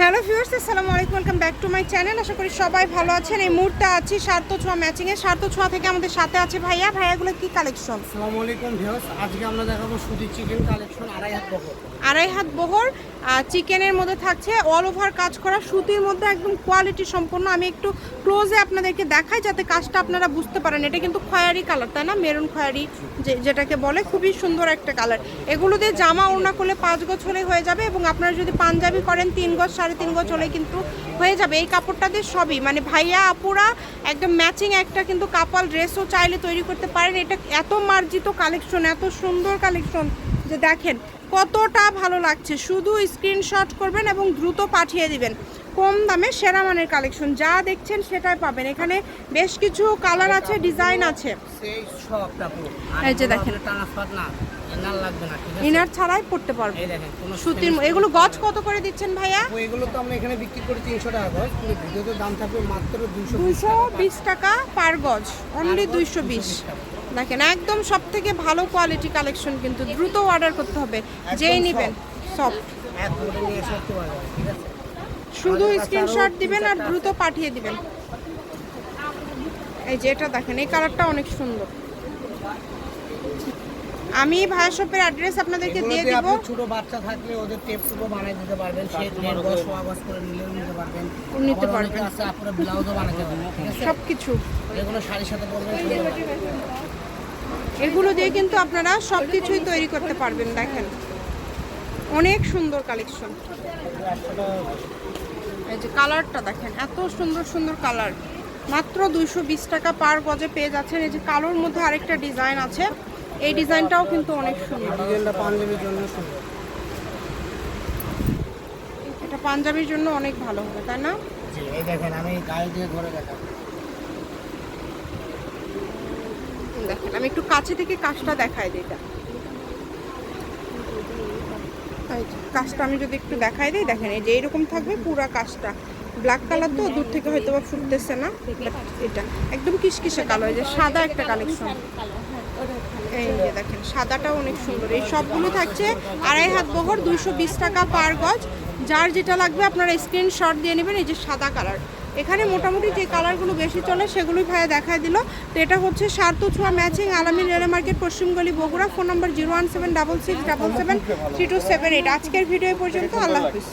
Hello viewers আসসালামু আলাইকুম welcome back to my channel. আশা করি সবাই ভালো আছেন। এই মুহূর্তে আছি সার্থ ছোঁয়া ম্যাচিং এ সার্থ ছোঁয়া থেকে আমাদের সাথে আছে ভাইয়া। ভাইয়াগুলো কি কালেকশন আসসালামু আলাইকুম ভিউয়ার্স আজকে আমরা দেখাবো সুতি চিকেন কালেকশন আড়াই হাত বহর। আড়াই হাত বহর চিকেনের মধ্যে থাকছে অল ওভার কাজ করা সুতির মধ্যে একদম কোয়ালিটি সম্পন্ন। আমি একটু ক্লোজে আপনাদেরকে দেখাই যাতে কাজটা আপনারা বুঝতে পারেন। এটা কিন্তু খয়ারি কালার তাই না? মেরুন খয়ারি যে যেটাকে বলে খুবই সুন্দর একটা কালার এগুলো দিয়ে জামা ওড়না করলে পাঁচ হলে হয়ে যাবে এবং আপনারা যদি পাঞ্জাবি করেন তিন গজ সাড়ে তিন গজ হলে কিন্তু হয়ে যাবে। এই কাপড়টা দিয়ে সবই। মানে ভাইয়া, আপুরা একদম ম্যাচিং একটা কিন্তু কাপাল ড্রেসও চাইলে তৈরি করতে পারেন। এটা এত মার্জিত কালেকশন এত সুন্দর কালেকশন যে দেখেন, কতটা ভালো লাগছে। শুধু স্ক্রিনশট করবেন এবং দ্রুত পাঠিয়ে দিবেন। কম দামে সেরা মানের কালেকশন যা দেখছেন সেটাই পাবেন। এখানে বেশ কিছু কালার আছে ডিজাইন আছে। এই যে দেখেন। ইনার ছাড়াই পড়তে কোনো সুতির এগুলো গজ কত করে দিচ্ছেন ভাইয়া? এগুলো তো আমরা এখানে বিক্রি করি তিনশো টাকা গজ ভিডিওতে দাম থাকবে মাত্র দুইশো দুইশো বিশ টাকা পার গজ অনলি দুইশো বিশ। দেখেন একদম সব থেকে ভালো কোয়ালিটি কালেকশন কিন্তু দ্রুত অর্ডার করতে হবে। যেই নেবেন সব শুধু স্ক্রিনশট দিবেন আর দ্রুত পাঠিয়ে দিবেন। এই যে এটা দেখেন এই কালারটা অনেক সুন্দর। আমি ভাইয়া শপের অ্যাড্রেস আপনাদেরকে দিয়ে দিব। আপনি ছোট বাচ্চা থাকলে ওদের টেপ টুপও বানিয়ে দিতে পারবেন সে দেড় গজ সোয়া গজ করে নিলেও নিতে পারবেন। নিতে পারবেন। আছে আপনারা ব্লাউজও বানাতে পারবেন সব কিছু এগুলো শাড়ির সাথে পরবেন এগুলো দিয়ে কিন্তু আপনারা সব কিছুই তৈরি করতে পারবেন দেখেন। অনেক সুন্দর কালেকশন এই যে কালারটা দেখেন এত সুন্দর সুন্দর কালার মাত্র দুইশো বিশ টাকা পার গজে পেয়ে যাচ্ছেন। এই যে কালোর মধ্যে আরেকটা ডিজাইন আছে। এই ডিজাইনটাও কিন্তু অনেক সুন্দর। ডিজাইনটা পাঞ্জাবির জন্য সুন্দর। এটা পাঞ্জাবির জন্য অনেক ভালো হবে তাই না? এই দেখেন আমি গায়ে দিয়ে ধরে দেখাবো। দেখেন আমি একটু কাছে থেকে কাজটা দেখাই দিই এটা। কাজটা আমি যদি একটু দেখাই দিই, দেখেন এই যে এরকম থাকবে পুরা কাজটা। ব্ল্যাক কালার তো দূর থেকে হয়তো বা ফুটতেছে না এটা একদম কিসকিসে কালো, এই যে সাদা একটা কালেকশন এই যে দেখেন, সাদাটাও অনেক সুন্দর। এই সবগুলো থাকছে আড়াই হাত বহর, দুইশো বিশ টাকা পার গজ। যার যেটা লাগবে আপনারা স্ক্রিনশট দিয়ে নেবেন, এই যে সাদা কালার এখানে মোটামুটি যে কালারগুলো বেশি চলে সেগুলোই ভাইয়া দেখায় দিল। তো এটা হচ্ছে সার্থ ছোঁয়া ম্যাচিং আলামিন রেলে market পশ্চিমগলি Bogura. Phone number zero one seven double six double seven three two seven eight. আজকের ভিডিও পর্যন্ত, আল্লাহ হাফিজ।